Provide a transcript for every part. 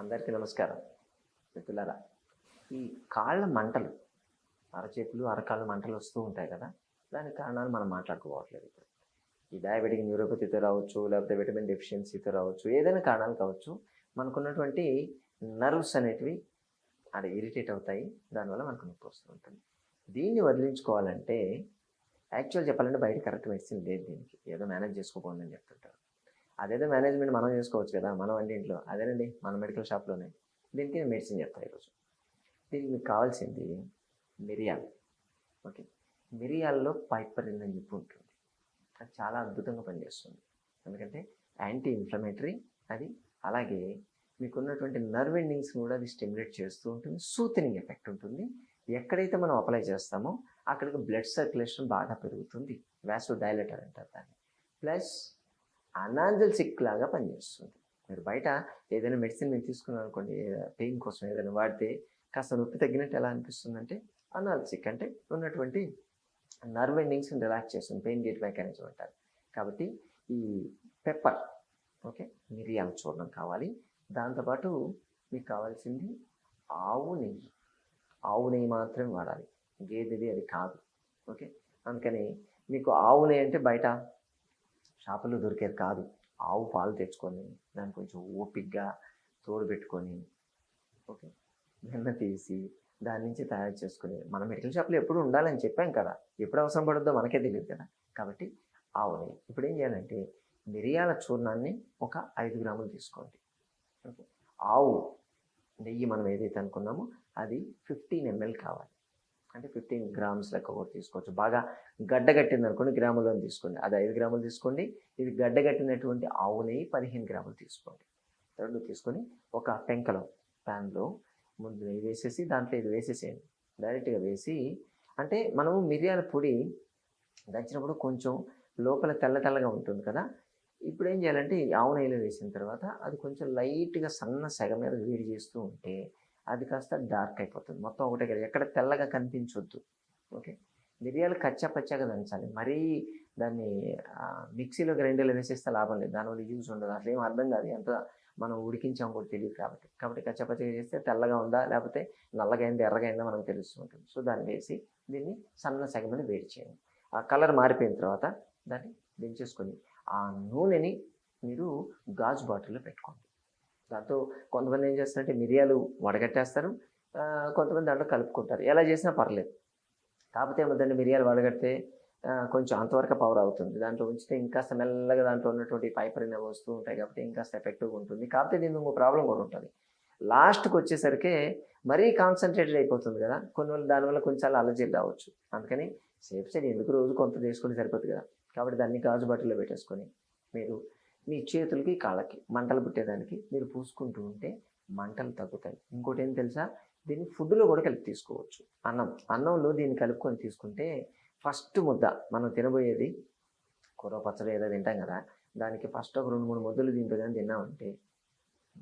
అందరికీ నమస్కారం. మిత్రులారా ఈ కాళ్ళ మంటలు అరచేతులు అరకాళ్ళ మంటలు వస్తూ ఉంటాయి కదా దానికి కారణాలు మనం మాట్లాడుకోవట్లేదు ఇప్పుడు. ఈ డయాబెటిక్ న్యూరోపతితో రావచ్చు లేకపోతే విటమిన్ డెఫిషియన్సీతో రావచ్చు ఏదైనా కారణాలు కావచ్చు మనకున్నటువంటి నర్వ్స్ అనేటివి అది ఇరిటేట్ అవుతాయి దానివల్ల మనకు నొప్పి వస్తూ ఉంటుంది. దీన్ని వదిలించుకోవాలంటే యాక్చువల్ చెప్పాలంటే బయట కరెక్ట్ మెడిసిన్ లేదు దీనికి. ఏదో మేనేజ్ చేసుకోకూడదని చెప్తుంటారు. అదేదో మేనేజ్మెంట్ మనం చేసుకోవచ్చు కదా మనం వంటింట్లో అదేనండి మన మెడికల్ షాప్లోనే దీనికి నేను మెడిసిన్ చెప్తాను ఈరోజు. దీనికి మీకు కావాల్సింది మిరియాలు. ఓకే? మిరియాల్లో పైపరిన్ అని చెప్పి ఉంటుంది. అది చాలా అద్భుతంగా పనిచేస్తుంది. ఎందుకంటే యాంటీ ఇన్ఫ్లమేటరీ అది అలాగే మీకున్నటువంటి నర్వ్ ఎండింగ్స్ కూడా అది స్టిమ్యులేట్ చేస్తూ ఉంటుంది. సూతనింగ్ ఎఫెక్ట్ ఉంటుంది. ఎక్కడైతే మనం అప్లై చేస్తామో అక్కడికి బ్లడ్ సర్క్యులేషన్ బాగా పెరుగుతుంది. వ్యాసో డైలెటర్ అంటారు దాన్ని. ప్లస్ అనాంజల్సిక్ లాగా పనిచేస్తుంది. మీరు బయట ఏదైనా మెడిసిన్ మేము తీసుకున్నాం అనుకోండి పెయిన్ కోసం ఏదైనా వాడితే కాస్త నొప్పి తగ్గినట్టు ఎలా అనిపిస్తుంది అంటే అనాల్సిక్ అంటే ఉన్నటువంటి నర్వ్ ఎండింగ్స్ని రిలాక్స్ చేస్తుంది పెయిన్ గేట్ మెకానిజం అంటారు. కాబట్టి ఈ పెప్పర్ ఓకే మిరియాల చూర్ణం కావాలి. దాంతోపాటు మీకు కావాల్సింది ఆవు నెయ్యి. ఆవు నెయ్యి మాత్రమే వాడాలి. గేదెది అది కాదు. ఓకే అందుకని మీకు ఆవు నెయ్యి అంటే బయట షాపులో దొరికేది కాదు. ఆవు పాలు తెచ్చుకొని దాన్ని కొంచెం ఓపిగ్గా తోడు పెట్టుకొని ఓకే వెన్న తీసి దాని నుంచి తయారు చేసుకుని మన మెడికల్ షాప్లో ఎప్పుడు ఉండాలని చెప్పాం కదా. ఎప్పుడు అవసరం పడుద్దో మనకే తెలియదు కదా. కాబట్టి ఆవు నెయ్యి ఇప్పుడు ఏం చేయాలంటే మిరియాల చూర్ణాన్ని ఒక ఐదు గ్రాములు తీసుకోండి. ఓకే ఆవు నెయ్యి మనం ఏదైతే అనుకున్నామో అది ఫిఫ్టీన్ ఎంఎల్ కావాలి. అంటే ఫిఫ్టీన్ గ్రామ్స్ లెక్క కూడా తీసుకోవచ్చు. బాగా గడ్డగట్టింది అనుకోండి గ్రాములో తీసుకోండి. అది ఐదు గ్రాములు తీసుకోండి. ఇది గడ్డగట్టినటువంటి ఆవు నెయ్యి పదిహేను గ్రాములు తీసుకోండి. రెండు తీసుకొని ఒక పెంకలో ప్యాన్లో ముందు నెయ్యి వేసేసి దాంట్లో ఇది వేసేసేయండి. డైరెక్ట్గా వేసి అంటే మనము మిరియాల పొడి దంచినప్పుడు కొంచెం లోపల తెల్ల తెల్లగా ఉంటుంది కదా. ఇప్పుడు ఏం చేయాలంటే ఆవు నెయ్యిలో వేసిన తర్వాత అది కొంచెం లైట్గా సన్న సెగ మీద వేడి చేస్తూ ఉంటే అది కాస్త డార్క్ అయిపోతుంది. మొత్తం ఒకటే కదా ఎక్కడ తెల్లగా కనిపించొద్దు. ఓకే? మిరియాలు కచ్చా పచ్చాగా దంచాలి. మరీ దాన్ని మిక్సీలో గ్రైండర్లో వేసేస్తే లాభం లేదు. దానివల్ల యూజ్ ఉండదు. అట్లా ఏం అర్థం కాదు. ఎంత మనం ఉడికించాం కూడా తెలియదు కాబట్టి. కాబట్టి కచ్చా పచ్చగా చేస్తే తెల్లగా ఉందా లేకపోతే నల్లగా అయిందా ఎర్రగా అయిందా మనకు తెలుస్తూ ఉంటుంది సో దాన్ని వేసి దీన్ని సన్న సగమని వేడి చేయండి. ఆ కలర్ మారిపోయిన తర్వాత దాన్ని దించేసుకొని ఆ నూనెని మీరు గాజు బాటిల్లో పెట్టుకోండి. దాంతో కొంతమంది ఏం చేస్తారంటే మిరియాలు వడగట్టేస్తారు. కొంతమంది దాంట్లో కలుపుకుంటారు. ఎలా చేసినా పర్లేదు. కాకపోతే ఏమవుతుందంటే మిరియాలు వడగడితే కొంచెం అంతవరకు పవర్ అవుతుంది. దాంట్లో ఉంచితే ఇంకాస్త మెల్లగా దాంట్లో ఉన్నటువంటి పైపర్ అనేవి వస్తూ ఉంటాయి కాబట్టి ఇంకాస్త ఎఫెక్టివ్గా ఉంటుంది. కాకపోతే దీనికి ఇంకో ప్రాబ్లం కూడా ఉంటుంది. లాస్ట్కి వచ్చేసరికి మరీ కాన్సన్ట్రేటెడ్ అయిపోతుంది కదా. కొన్ని వాళ్ళు దానివల్ల కొంచెం అలర్జీ రావచ్చు. అందుకని సేఫ్ సైడ్ ఎందుకు రోజు కొంత తీసుకుంటే సరిపోతుంది కదా. కాబట్టి దాన్ని గాజు బట్టలో పెట్టేసుకొని మీరు మీ చేతులకి కాళ్ళకి మంటలు పుట్టేదానికి మీరు పూసుకుంటూ ఉంటే మంటలు తగ్గుతాయి. ఇంకోటి ఏం తెలుసా? దీన్ని ఫుడ్లో కూడా కలిపి తీసుకోవచ్చు. అన్నం అన్నంలో దీన్ని కలుపుకొని తీసుకుంటే ఫస్ట్ ముద్ద మనం తినబోయేది కూర పచ్చడి ఏదో తింటాం కదా దానికి ఫస్ట్ ఒక రెండు మూడు ముద్దలు దీంతో కానీ తిన్నామంటే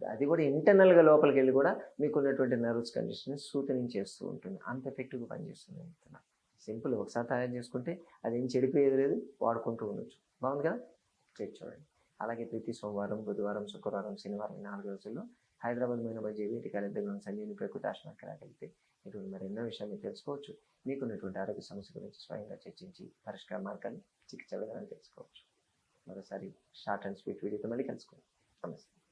అది కూడా ఇంటర్నల్గా లోపలికి వెళ్ళి కూడా మీకు ఉన్నటువంటి నర్వస్ కండిషన్ సూతనింగ్ చేస్తూ ఉంటుంది. అంత ఎఫెక్టివ్గా పనిచేస్తుంది చెప్తున్నా. సింపుల్ ఒకసారి తయారు చేసుకుంటే అది ఏం చెడిపోయేది లేదు వాడుకుంటూ ఉండొచ్చు. బాగుంది కదా? చేసి చూడండి. అలాగే ప్రతి సోమవారం బుధవారం శుక్రవారం శనివారం నాలుగు రోజుల్లో హైదరాబాద్ మీద జేబీటీ కాలేజ్ దగ్గర సంజీవిని ప్రకృతి ఆశ్రమానికి వెళ్తే ఇటువంటి మరి ఎన్నో విషయాలు తెలుసుకోవచ్చు. మీకున్నటువంటి ఆరోగ్య సమస్య గురించి స్వయంగా చర్చించి పరిష్కార మార్గాన్ని చికిత్స విధానాన్ని తెలుసుకోవచ్చు. మరోసారి షార్ట్ అండ్ స్వీట్ వీడియోతో మళ్ళీ కలుసుకోండి నమస్తే.